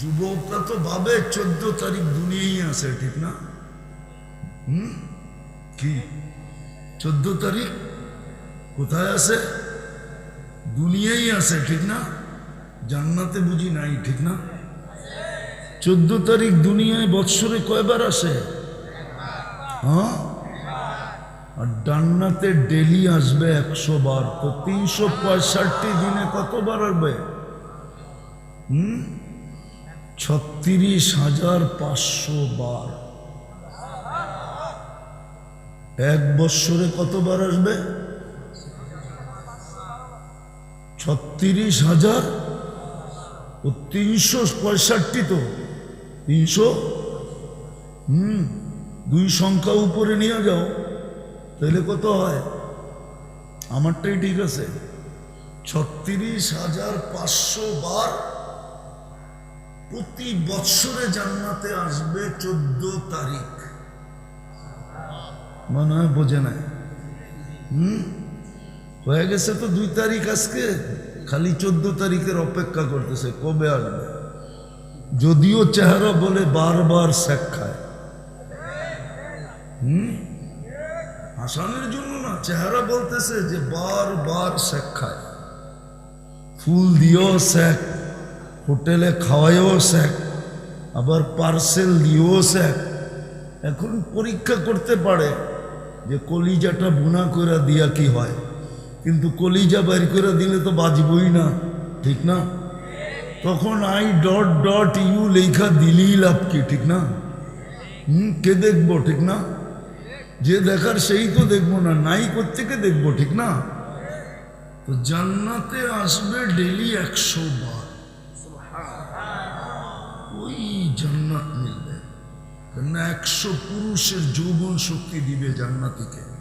যুবকরা তো ভাবে চোদ্দ তারিখ দুনিয়াই আছে, ঠিক না? হুম? কি? চোদ্দ তারিখ? কোথায় আছে? দুনিয়াই আছে, ঠিক না? জান্নাতে বুঝি নাই, ঠিক না? চোদ্দ তারিখ দুনিয়ায় বৎসরে কয়বার আসে? হ্যাঁ? আর ডান্নাতে ডেলি আসবে একশো বার, তো তিনশো পঁয়ষট্টি দিনে কতবার আসবে? হুম? ছত্রিশ হাজার পাঁচশো বার। এক বৎসরে কতবার আসবে? ছত্রিশ হাজার? ও তিনশো পঁয়ষট্টি তো। তিনশো? হুম, দুই সংখ্যা উপরে নিয়ে যাও, তাহলে কত হয়? আমারটাই ঠিক আছে। ছত্রিশ হাজার পাঁচশো বার প্রতি বৎসরে জান্নাতে আসবে চোদ্দ তারিখ। মনে হয় বোঝে নাই। হুম? হয়ে গেছে তো দুই তারিখ আজকে। খালি চোদ্দ তারিখের অপেক্ষা করতেছে, কবে আসবে? যদিও চেহারা বলে বারবার শেখ খায়। হুম? হাসানের জন্য না, চেহারা বলতেছে যে বারবার শেখ খায়। ফুল দিয়েও শেখ হোটেলে খাওয়াইও শেখ আবার পার্সেল দিয়েও শেখ এখন পরীক্ষা করতে পারে যে কলিজাটা বুনা করে দিয়া কি হয়। কিন্তু কলিজা বের করে দিলে তো বাজবই না, ঠিক না? তখন আই ডট ডট ইউ লেখা দিলেই লাভ কি, ঠিক না? হুম, কে দেখব, ঠিক না? যে দেখার সেই তো দেখব না, নাই কোথেকে দেখব, ঠিক না? তো জান্নাতে আসবে ডেলি একশো বার। ওই জান্নাত মিলবে। কেননা একশো পুরুষের যৌবন শক্তি দিবে জান্নাতিকে।